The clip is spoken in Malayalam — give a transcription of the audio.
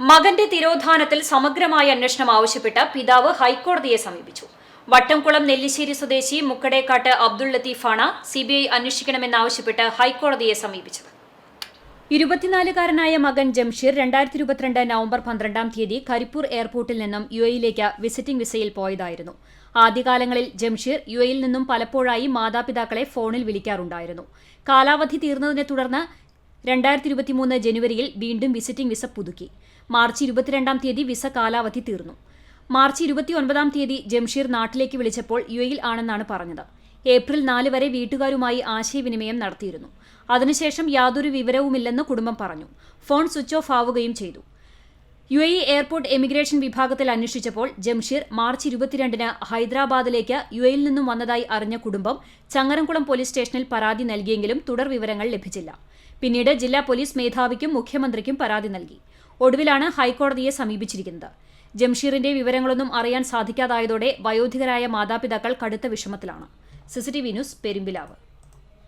മകന്റെ തിരോധാനത്തിൽ സമഗ്രമായ അന്വേഷണം ആവശ്യപ്പെട്ട് പിതാവ് ഹൈക്കോടതിയെ സമീപിച്ചു. വട്ടംകുളം നെല്ലിശ്ശേരി സ്വദേശി മുക്കടേക്കാട്ട് അബ്ദുൾ ലത്തീഫാണ് സിബിഐ അന്വേഷിക്കണമെന്നാവശ്യപ്പെട്ട് ഹൈക്കോടതിയെ സമീപിച്ചത്. ഇരുപത്തിനാലുകാരനായ മകൻ ജംഷീർ രണ്ടായിരത്തി ഇരുപത്തിരണ്ട് നവംബർ പന്ത്രണ്ടാം തീയതി കരിപ്പൂർ എയർപോർട്ടിൽ നിന്നും യു എയിലേക്ക് വിസിറ്റിംഗ് വിസയിൽ പോയതായിരുന്നു. ആദ്യകാലങ്ങളിൽ ജംഷീർ യു എയിൽ നിന്നും പലപ്പോഴായി മാതാപിതാക്കളെ ഫോണിൽ വിളിക്കാറുണ്ടായിരുന്നു. കാലാവധി തീർന്നതിനെ തുടർന്ന് രണ്ടായിരത്തി ഇരുപത്തിമൂന്ന് ജനുവരിയിൽ വീണ്ടും വിസിറ്റിംഗ് വിസ പുതുക്കി. മാർച്ച് ഇരുപത്തിരണ്ടാം തീയതി വിസ കാലാവധി തീർന്നു. മാർച്ച് ഇരുപത്തിയൊൻപതാം തീയതി ജംഷീർ നാട്ടിലേക്ക് വിളിച്ചപ്പോൾ യു എയിൽ ആണെന്നാണ് പറഞ്ഞത്. ഏപ്രിൽ നാല് വരെ വീട്ടുകാരുമായി ആശയവിനിമയം നടത്തിയിരുന്നു. അതിനുശേഷം യാതൊരു വിവരവുമില്ലെന്ന് കുടുംബം പറഞ്ഞു. ഫോൺ സ്വിച്ച് ഓഫ് ആവുകയും ചെയ്തു. യു എ എയർപോർട്ട് എമിഗ്രേഷൻ വിഭാഗത്തിൽ അന്വേഷിച്ചപ്പോൾ ജംഷീർ മാർച്ച് ഇരുപത്തിരണ്ടിന് ഹൈദരാബാദിലേക്ക് യു എയിൽ നിന്നും വന്നതായി അറിഞ്ഞ കുടുംബം ചങ്ങരംകുളം പോലീസ് സ്റ്റേഷനിൽ പരാതി നൽകിയെങ്കിലും തുടർ വിവരങ്ങൾ ലഭിച്ചില്ല. പിന്നീട് ജില്ലാ പോലീസ് മേധാവിക്കും മുഖ്യമന്ത്രിക്കും പരാതി നൽകി. ഒടുവിലാണ് ഹൈക്കോടതിയെ സമീപിച്ചിരിക്കുന്നത്. ജംഷീറിന്റെ വിവരങ്ങളൊന്നും അറിയാൻ സാധിക്കാതായതോടെ വയോധികരായ മാതാപിതാക്കൾ കടുത്ത വിഷമത്തിലാണ്. CCTV news Perumpilavu.